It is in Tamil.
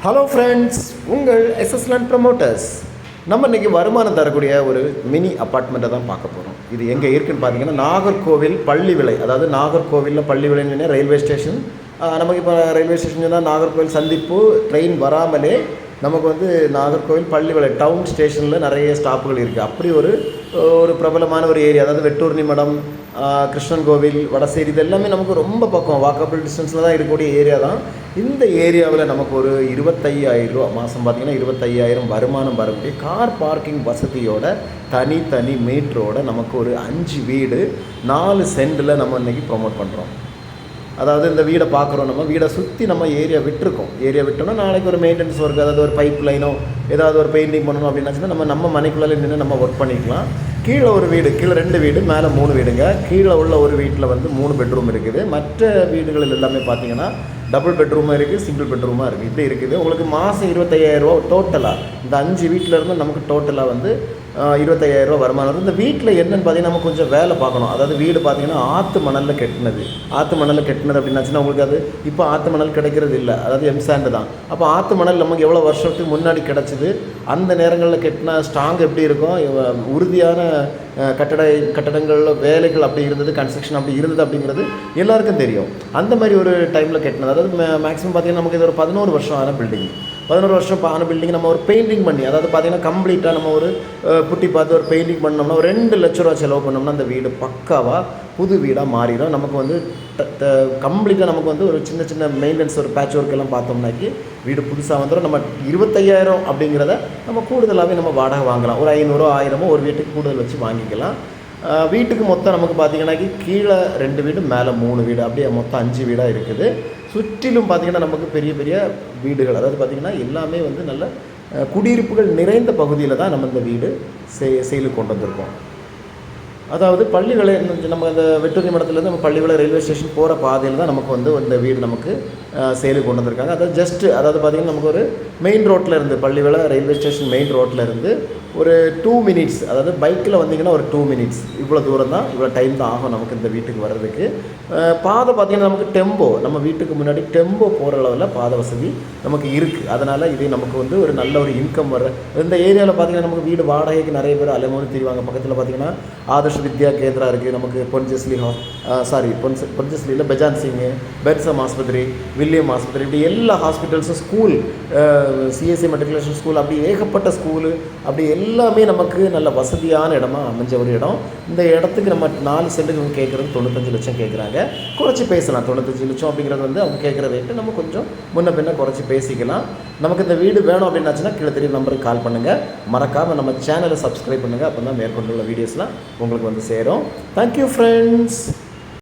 ஹலோ ஃப்ரெண்ட்ஸ் உங்கள் எஸ்எஸ்லாண்ட் ப்ரமோட்டர்ஸ் நம்ம இன்றைக்கி வருமானம் தரக்கூடிய ஒரு மினி அப்பார்ட்மெண்ட்டை தான் பார்க்க போகிறோம் இது எங்கே இருக்குன்னு பார்த்தீங்கன்னா நாகர்கோவில் பள்ளி விலை. அதாவது நாகர்கோவிலில் பள்ளி விலைன்னு ரயில்வே ஸ்டேஷன் நமக்கு இப்போ ரயில்வே ஸ்டேஷன் சொன்னால் நாகர்கோவில் சந்திப்பு ட்ரெயின் வராமலே நமக்கு வந்து நாகர்கோவில் பள்ளி டவுன் ஸ்டேஷனில் நிறைய ஸ்டாப்புகள் இருக்குது அப்படி ஒரு ஒரு பிரபலமான ஒரு ஏரியா அதாவது வெட்டூர்னி மடம் கிருஷ்ணன் கோவில் வடசேரி இது எல்லாமே நமக்கு ரொம்ப பக்கம் வாக்கபிள் டிஸ்டன்ஸில் தான் இருக்கக்கூடிய ஏரியா தான். இந்த ஏரியாவில் நமக்கு ஒரு இருபத்தையாயிரம் ரூபா மாதம் பார்த்திங்கன்னா இருபத்தையாயிரம் வருமானம் வரக்கூடிய கார் பார்க்கிங் வசதியோட தனித்தனி மீட்டரோட நமக்கு ஒரு அஞ்சு வீடு நாலு சென்டில் நம்ம இன்றைக்கி ப்ரொமோட் பண்ணுறோம் அதாவது இந்த வீடை பார்க்குறோம் நம்ம வீடை சுற்றி நம்ம ஏரியா விட்டுருக்கோம். ஏரியா விட்டோம்னா நாளைக்கு ஒரு மெயின்டெனன்ஸ் ஒர்க் அதாவது ஒரு பைப் லைனோ ஏதாவது ஒரு பெயிண்டிங் பண்ணணும் அப்படின்னாச்சுன்னா நம்ம நம்ம மனைக்குள்ளே நின்று நம்ம ஒர்க் பண்ணிக்கலாம். கீழே ஒரு வீடு கீழே ரெண்டு வீடு மேலே மூணு வீடுங்க. கீழே உள்ள ஒரு வீட்டில் வந்து மூணு பெட்ரூம் இருக்குது. மற்ற வீடுகளில் எல்லாமே பார்த்தீங்கன்னா டபுள் பெட்ரூமாக இருக்குது சிங்கிள் பெட்ரூமாக இருக்குது இப்படி இருக்குது. உங்களுக்கு மாதம் இருபத்தையாயிரரூவா டோட்டலாக இந்த அஞ்சு வீட்டில் இருந்து நமக்கு டோட்டலாக வந்து இருபத்தையாயிரரூவா வருமானம் வரும் இந்த வீட்டில் என்னென்னு பார்த்தீங்கன்னா நம்ம கொஞ்சம் வேலை பார்க்கணும். அதாவது வீடு பார்த்தீங்கன்னா ஆற்று மணலில் கட்டினது. ஆற்று மணலில் கட்டினது அப்படின்னாச்சுன்னா உங்களுக்கு அது இப்போ ஆற்று மணல் கிடைக்கிறது இல்லை. அதாவது எம்சாண்டு தான். அப்போ ஆற்று மணல் நமக்கு எவ்வளோ வருஷத்துக்கு முன்னாடி கிடச்சிது? அந்த நேரங்களில் கட்டின ஸ்ட்ராங் எப்படி இருக்கும்? உறுதியான கட்டட கட்டடங்களில் வேலைகள் அப்படி இருந்தது கன்ஸ்ட்ரக்ஷன் அப்படி இருந்தது அப்படிங்கிறது எல்லாருக்கும் தெரியும். அந்த மாதிரி ஒரு டைமில் கட்டினது. அதாவது மேக்ஸிமம் பார்த்தீங்கன்னா நமக்கு இது ஒரு பதினோரு வருஷம் ஆன பில்டிங் பதினோரு வருஷம் ஆன பில்டிங் நம்ம ஒரு பெயிண்டிங் பண்ணி அதாவது பார்த்தீங்கன்னா கம்ப்ளீட்டாக நம்ம ஒரு புட்டி பார்த்து ஒரு பெயிண்டிங் பண்ணோம்னா ஒரு ரெண்டு லட்ச ரூபா செலவு பண்ணோம்னா அந்த வீடு பக்காவாக புது வீடாக மாறிடும். நமக்கு வந்து கம்ப்ளீட்டாக நமக்கு வந்து ஒரு சின்ன சின்ன மெயின்டெனன்ஸ் ஒரு பேட்ச் ஒர்க் எல்லாம் பார்த்தோம்னாக்கி வீடு புதுசாக வந்துடும். நம்ம இருபத்தையாயிரம் அப்படிங்கிறத நம்ம கூடுதலாகவே நம்ம வாடகை வாங்கலாம். ஒரு ஐநூறு ஆயிரமோ ஒரு வீட்டுக்கு கூடுதல் வச்சு வாங்கிக்கலாம். வீட்டுக்கு மொத்தம் நமக்கு பார்த்தீங்கன்னாக்கி கீழே ரெண்டு வீடு மேலே மூணு வீடு. அப்படியே மொத்தம் அஞ்சு வீடாக இருக்குது. சுற்றிலும் பார்த்தீங்கன்னா நமக்கு பெரிய பெரிய வீடுகள். அதாவது பார்த்திங்கன்னா எல்லாமே வந்து நல்ல குடியிருப்புகள் நிறைந்த பகுதியில் தான் நம்ம இந்த வீடு செய் செயலுக்கு கொண்டு வந்திருக்கோம். அதாவது பள்ளிகளை நம்ம அந்த வெட்டுரி மடத்துலேருந்து நம்ம பள்ளிகளை ரயில்வே ஸ்டேஷன் போகிற பாதையில் தான் நமக்கு வந்து இந்த வீடு நமக்கு செயலுக்கு கொண்டு வந்திருக்காங்க. அதாவது ஜஸ்ட் அதாவது பார்த்திங்கன்னா நமக்கு ஒரு மெயின் ரோட்டில் இருந்து பள்ளிவேளை ரயில்வே ஸ்டேஷன் மெயின் ரோட்டில் இருந்து ஒரு டூ மினிட்ஸ் அதாவது பைக்கில் வந்தீங்கன்னா ஒரு டூ மினிட்ஸ் இவ்வளோ தூரம் தான் இவ்வளோ டைம் தான் ஆகும் நமக்கு இந்த வீட்டுக்கு வர்றதுக்கு. பாதை பார்த்திங்கன்னா நமக்கு டெம்போ நம்ம வீட்டுக்கு முன்னாடி டெம்போ போகிற அளவில் பாதை வசதி நமக்கு இருக்குது அதனால் இது நமக்கு வந்து ஒரு நல்ல ஒரு இன்கம் வர இந்த ஏரியாவில் பார்த்திங்கன்னா நமக்கு வீடு வாடகைக்கு நிறைய பேர் அலைமோனு தெரிவாங்க. பக்கத்தில் பார்த்திங்கன்னா ஆதர்ஷ் வித்யா கேந்திரா இருக்குது நமக்கு பொன்ஜஸ்லி ஹா சாரி பொன்ஸ் பொன்ஜஸ்லியில் பெஜான் சிங்கு பெட்சம் ஆஸ்பத்திரி வில்லியம் ஆஸ்பத்திரி இப்படி எல்லா ஹாஸ்பிட்டல்ஸும் ஸ்கூல் சிஎஸ்சி மெட்ரிகுலேஷன் ஸ்கூல் அப்படி ஏகப்பட்ட ஸ்கூலு அப்படி எல்லாமே நமக்கு நல்ல வசதியான இடமா அமைஞ்ச ஒரு இடம். இந்த இடத்துக்கு நம்ம நாலு சென்ட்டுக்கு இவங்க கேட்குறது தொண்ணூத்தஞ்சு லட்சம் கேட்குறாங்க. குறைச்சி பேசலாம். தொண்ணூத்தஞ்சு லட்சம் அப்படிங்கிறது வந்து அவங்க கேட்குற ரேட்டு நம்ம கொஞ்சம் முன்ன பின்ன குறைச்சி பேசிக்கலாம். நமக்கு இந்த வீடு வேணும் அப்படின்னாச்சுன்னா கீழே தெரியும் நம்பருக்கு கால் பண்ணுங்கள் மறக்காமல் நம்ம சேனலை சப்ஸ்கிரைப் பண்ணுங்கள் அப்போ தான் மேற்கொண்டுள்ள வீடியோஸ்லாம் உங்களுக்கு வந்து சேரும். Thank you friends